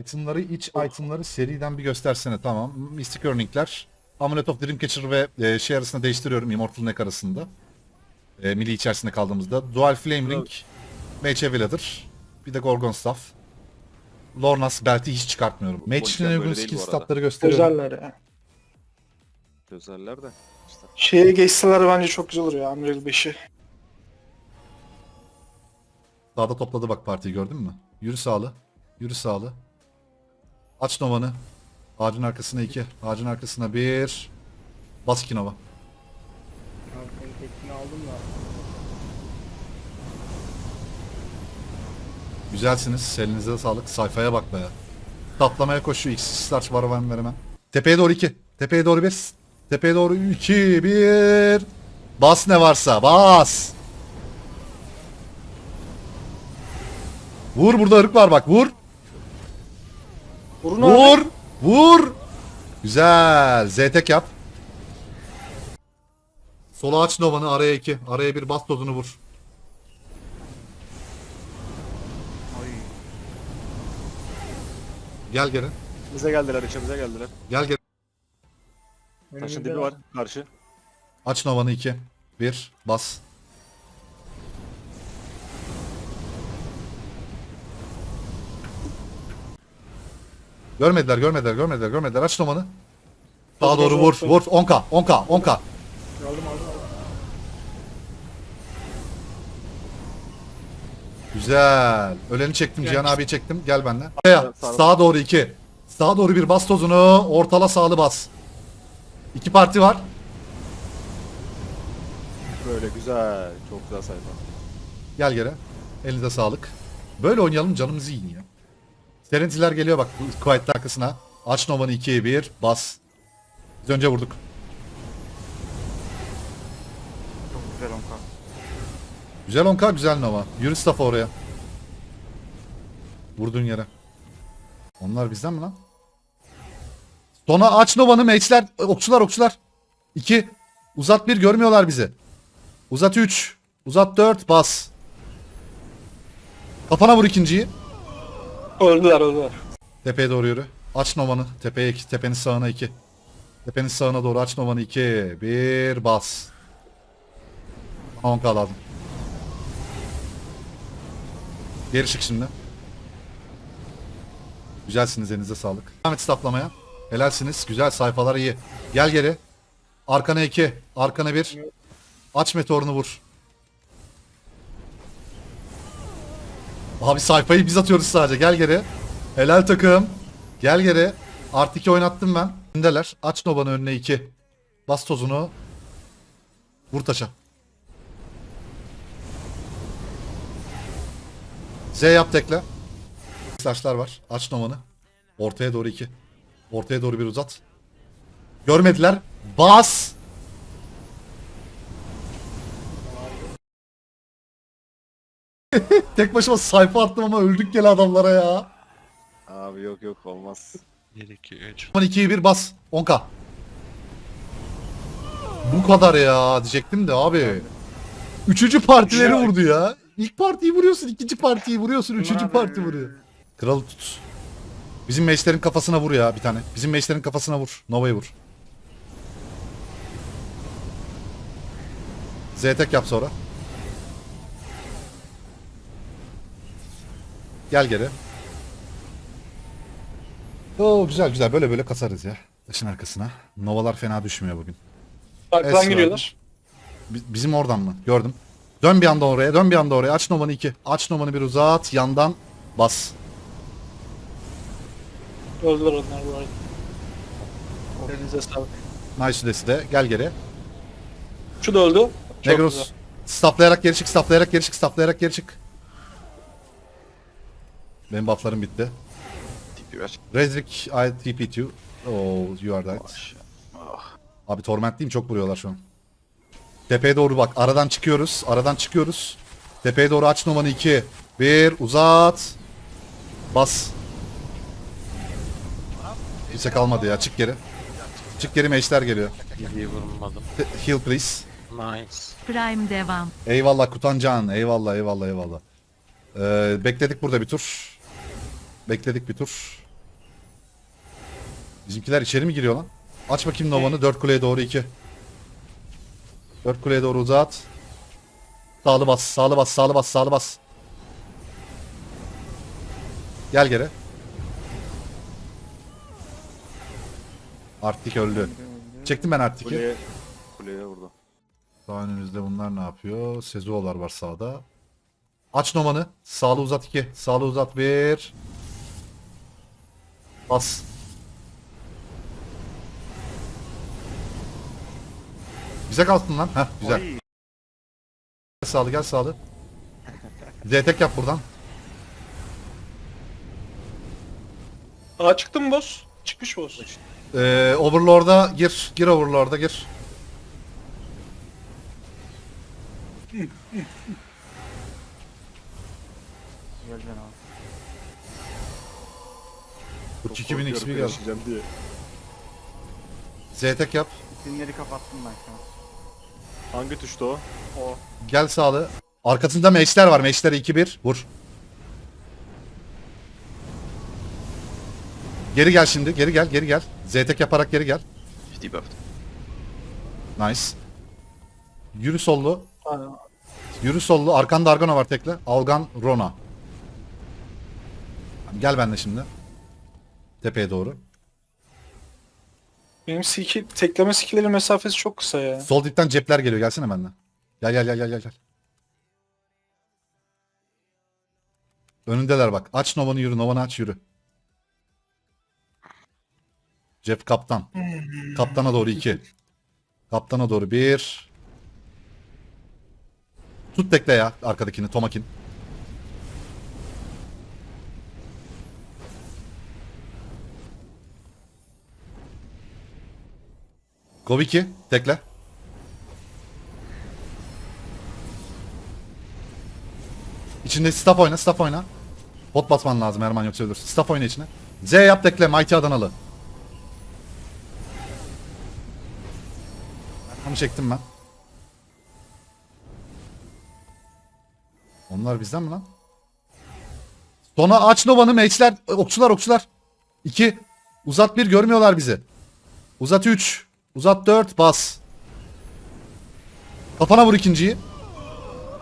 Itemları, iç itemları seriden bir göstersene tamam. Mystic Earning'ler. Amulet of Dreamcatcher ve e, şey arasında değiştiriyorum Immortal Neck arasında. E, mili içerisinde kaldığımızda. Dual Flame Ring, Mage Evilader, bir de Gorgon Staff. Lornas belti hiç çıkartmıyorum. Mage için Boyken uygun skill statları gösteriyorum. Güzeller ya. Gözlerler de. işte. Şeye geçseler bence çok güzel olur ya Unreal 5'i. Sağda topladı bak partiyi gördün mü? Yürü sağlı. Yürü sağlı. Aç Nova'nı. Ağacın arkasına iki. Ağacın arkasına bir. Bas iki Nova. Arkanın tekini aldım da. Güzelsiniz. Elinize de sağlık. Sayfaya bak be. Taplamaya koşuyor. X starch var ben veremem. Tepeye doğru iki. Tepeye doğru bir. Tepeye doğru iki. Bir. Bas ne varsa. Bas. Vur burada ırk var bak. Vur. Vurun abi. Vur. Vur. Güzel. Z-tek yap. Sola aç Nova'nı araya iki. Araya bir bas dozunu vur. Gel geri. Bize geldiler içimize geldiler. Gel geri. Taşın dibi var karşı. Aç Nova'nı 2. 1. Bas. Görmediler, görmediler, görmediler, görmediler. Aç. Sağa Hızlı doğru vur, vur. 10k, 10k, 10k. Aldım aldım aldım. Güzel. Öleni çektim, Cihan abiyi çektim. Gel benimle. Araya, Sağ- sağa doğru 2. Sağa doğru bir bas tozunu, ortala sağlı bas. İki parti var. Böyle güzel. Çok güzel sayfa. Gel geri. Elinize sağlık. Böyle oynayalım canımızı yiyin ya. Serentiler geliyor bak Quiet'in arkasına. Aç Nova'nı 2'ye 1 bas. Biz önce vurduk. Çok güzel onka. Güzel 10k güzel Nova. Yürü staff'a oraya. Vurduğun yere. Onlar bizden mi lan? Sona aç Nova'nı mage'ler. Okçular okçular. 2. Uzat 1 görmüyorlar bizi. Uzat 3. Uzat 4 bas. Kafana vur ikinciyi. Öldüler öldüler. Tepeye doğru yürü. Aç Nova'nı. Tepeye 2. Tepenin sağına 2. Tepenin sağına doğru aç Nova'nı 2. 1 bas. 10 lazım. Geri çık şimdi. Güzelsiniz elinize sağlık. Devam et stoplamaya. Helalsiniz. Güzel sayfalar iyi. Gel geri. Arkana 2. Arkana 1. Aç meteorunu vur. Abi sayfayı biz atıyoruz sadece. Gel geri. Helal takım. Gel geri. Artı 2 oynattım ben. Öndeler. Aç Nova'nın önüne 2. Bas tozunu. Vur taça. Z yap tekle. Saçlar var. Aç Nova'nı. Ortaya doğru 2. Ortaya doğru bir uzat. Görmediler. Bas. Tek başıma sayfa attım ama öldük gel adamlara ya. Abi yok yok olmaz. 1 2 3 12'yi bir bas. 10k. Bu kadar ya diyecektim de abi. Üçüncü partileri vurdu ya. İlk partiyi vuruyorsun, ikinci partiyi vuruyorsun, üçüncü parti vuruyor. Kralı tut. Bizim meşlerin kafasına vur ya bir tane. Bizim meşlerin kafasına vur. Nova'yı vur. Z-tek yap sonra. Gel geri. Oo güzel güzel böyle böyle kasarız ya. Taşın arkasına. Novalar fena düşmüyor bugün. Arkadan geliyorlar. Bi- bizim oradan mı? Gördüm. Dön bir anda oraya, dön bir anda oraya. Aç Nova'nı 2. Aç Nova'nı bir uzat. Yandan bas. Öldüler onlar bu arada. Elinize sağlık. Nice Desi de. Gel geri. Şu da öldü. Çok Negros. güzel. Staplayarak geri çık, staplayarak geri çık, staplayarak geri çık. Benim bufflarım bitti. Tipi ver. Redrick, I TP2. Oh, you are dead. Abi tormentliyim çok vuruyorlar şu an. Tepeye doğru bak. Aradan çıkıyoruz. Aradan çıkıyoruz. Tepeye doğru aç numaranı 2. 1 uzat. Bas. Kimse kalmadı ya. Çık geri. Çık geri meşler geliyor. İyi vurmadım. He- Heal please. Nice. Prime devam. Eyvallah Kutancan. Eyvallah eyvallah eyvallah. Ee, bekledik burada bir tur. Bekledik bir tur. Bizimkiler içeri mi giriyor lan? Aç bakayım Nova'nı. Dört kuleye doğru iki. Dört kuleye doğru uzat. Sağlı bas, sağlı bas, sağlı bas, sağlı bas. Gel geri. Arctic öldü. Çektim ben Arctic'i. Kuleye, kuleye vurdu. Sağ önümüzde bunlar ne yapıyor? Sezuo'lar var sağda. Aç Noman'ı. Sağlı uzat 2. Sağlı uzat 1. Bas. Bize kalsın lan. Heh güzel. Ay, Gel sağlı gel sağlı. Z-tek yap buradan. Aa çıktı mı boss? Çıkmış boss. Ee, Overlord'a gir. Gir Overlord'a gir. Geleceksin abi. Bu 2000 XP geldi. yaşayacağım diye. Z-tek yap. Dinleri kapattım ben şu an. Hangi tuşta o? O. Gel sağlı. Arkasında meşler var. Meşlere 2-1. Vur. Geri gel şimdi. Geri gel. Geri gel. Z-tek yaparak geri gel. Debuffed. Nice. Yürü sollu. Aynen. Yürü sollu. Arkanda Argona var tekle. Algan Rona. Gel benimle şimdi. Tepeye doğru. Benim skill, tekleme skill'lerin mesafesi çok kısa ya. Sol dipten cepler geliyor. Gelsene benimle. Gel gel gel gel gel. gel. Önündeler bak. Aç Nova'nı yürü. Nova'nı aç yürü. Cep kaptan. Kaptana doğru iki. Kaptana doğru bir. Tut tekle ya arkadakini Tomakin. Gov 2 tekle. İçinde staff oyna, staff oyna. Bot basman lazım Erman yoksa ölürsün. Staff oyna içine. Z yap tekle, Mighty Adanalı. Onu çektim ben. Onlar bizden mi lan? Sona aç Nova'nı meçler, okçular okçular. 2. Uzat 1 görmüyorlar bizi. Uzat 3. Uzat 4 bas. Kafana vur ikinciyi.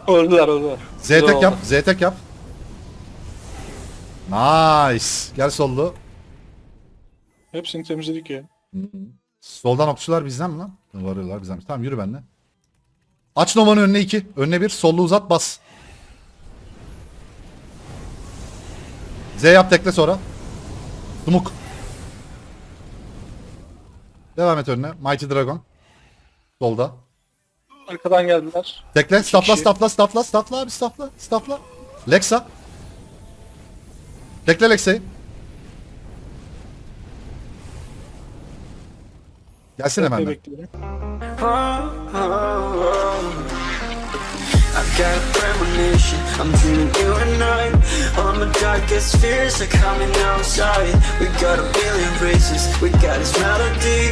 Öldüler öldüler. Z tek yap. Z tek yap. Nice. Gel sollu. Hepsini temizledik ya. Soldan okçular bizden mi lan? Varıyorlar bizden. Tamam yürü benimle. Aç Nova'nın önüne 2. Önüne 1. Sollu uzat bas. Z yap tekle sonra. Sumuk. Devam et önüne. Mighty Dragon. Solda. Arkadan geldiler. Tekle. Stafla stafla stafla stafla abi stafla. Stafla. Lexa. Tekle Lexa'yı. Gelsene Bekle, benden. bekleyelim. I've got a premonition, I'm dreaming you and I All my darkest fears are coming outside We got a billion races, we got this melody